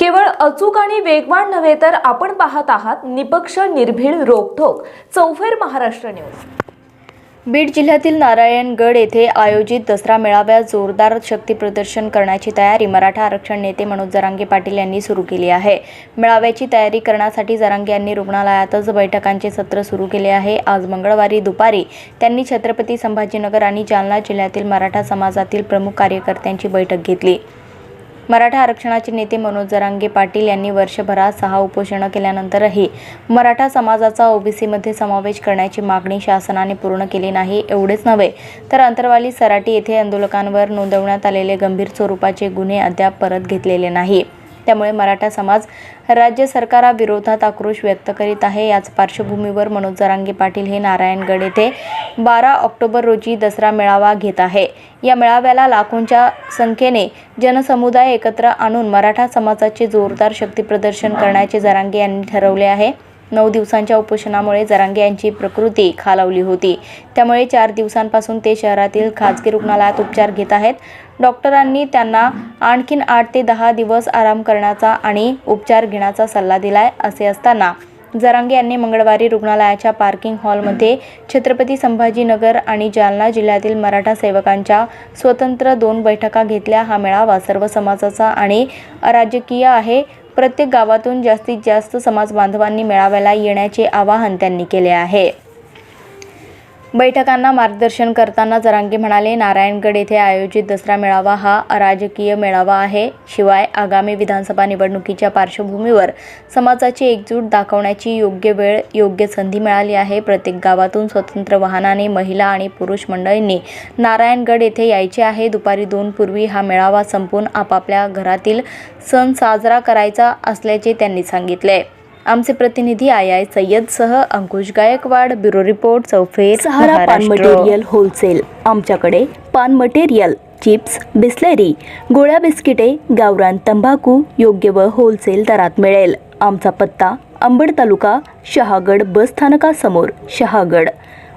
केवळ अचूक आणि वेगवान नव्हे तर आपण पाहत आहात निपक्ष निर्भीड रोखोक चौफेर महाराष्ट्र न्यूज. बीड जिल्ह्यातील नारायणगड येथे आयोजित दसरा मेळाव्यात जोरदार शक्ती प्रदर्शन करण्याची तयारी मराठा आरक्षण नेते मनोज जरांगे पाटील यांनी सुरू केली आहे. मेळाव्याची तयारी करण्यासाठी जरांगे यांनी रुग्णालयातच बैठकांचे सत्र सुरू केले आहे. आज मंगळवारी दुपारी त्यांनी छत्रपती संभाजीनगर आणि जालना जिल्ह्यातील मराठा समाजातील प्रमुख कार्यकर्त्यांची बैठक घेतली. मराठा आरक्षणाचे नेते मनोज जरांगे पाटील यांनी वर्षभरात सहा उपोषणं केल्यानंतरही मराठा समाजाचा ओबीसीमध्ये समावेश करण्याची मागणी शासनाने पूर्ण केली नाही एवढेच नव्हे तर अंतरवाली सराटी येथे आंदोलकांवर नोंदवण्यात आलेले गंभीर स्वरूपाचे गुन्हे अद्याप परत घेतलेले नाही. त्यामुळे मराठा समाज राज्य सरकाराविरोधात आक्रोश व्यक्त करीत आहे. याच पार्श्वभूमीवर मनोज जरांगे पाटील हे नारायणगड येथे बारा ऑक्टोबर रोजी दसरा मेळावा घेत आहे. या मेळाव्याला लाखोंच्या संख्येने जनसमुदाय एकत्र आणून मराठा समाजाचे जोरदार शक्ती प्रदर्शन करण्याचे जरांगे यांनी ठरवले आहे. नऊ दिवसांच्या उपोषणामुळे जरांगे यांची प्रकृती खालावली होती. त्यामुळे चार दिवसांपासून ते शहरातील खाजगी रुग्णालयात उपचार घेत आहेत. डॉक्टरांनी त्यांना आणखीन आठ ते दहा दिवस आराम करण्याचा आणि उपचार घेण्याचा सल्ला दिलाय असे असताना जरांगे यांनी मंगळवारी रुग्णालयाच्या पार्किंग हॉलमध्ये छत्रपती संभाजीनगर आणि जालना जिल्ह्यातील मराठा सेवकांच्या स्वतंत्र दोन बैठका घेतल्या. हा मेळावा सर्व समाजाचा आणि अराजकीय आहे. प्रत्येक गावातून जास्तीत जास्त समाज बांधवांनी मेळाव्याला येण्याचे आवाहन त्यांनी केले आहे. बैठकांना मार्गदर्शन करताना जरांगे म्हणाले नारायणगड येथे आयोजित दसरा मेळावा हा अराजकीय मेळावा आहे. शिवाय आगामी विधानसभा निवडणुकीच्या पार्श्वभूमीवर समाजाची एकजूट दाखवण्याची योग्य वेळ योग्य संधी मिळाली आहे. प्रत्येक गावातून स्वतंत्र वाहनाने महिला आणि पुरुष मंडळींनी नारायणगड येथे यायचे आहे. दुपारी दोन पूर्वी हा मेळावा संपून आपापल्या घरातील सण साजरा करायचा असल्याचे त्यांनी सांगितले. आमचे प्रतिनिधी आय आय सय्यदसह अंकुश गायकवाड ब्युरो रिपोर्ट चौफेर सहारा पान. Material wholesale. आमच्याकडे पान मटेरियल चिप्स बिस्लेरी गोळ्या बिस्किटे गावरान तंबाखू योग्य व होलसेल दरात मिळेल. आमचा पत्ता अंबड तालुका शहागड बस स्थानकासमोर शहागड.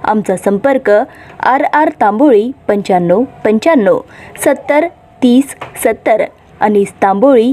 आमचा संपर्क आर आर तांबोळी पंच्याण्णव पंच्याण्णव सत्तर तीस सत्तर आणि तांबोळी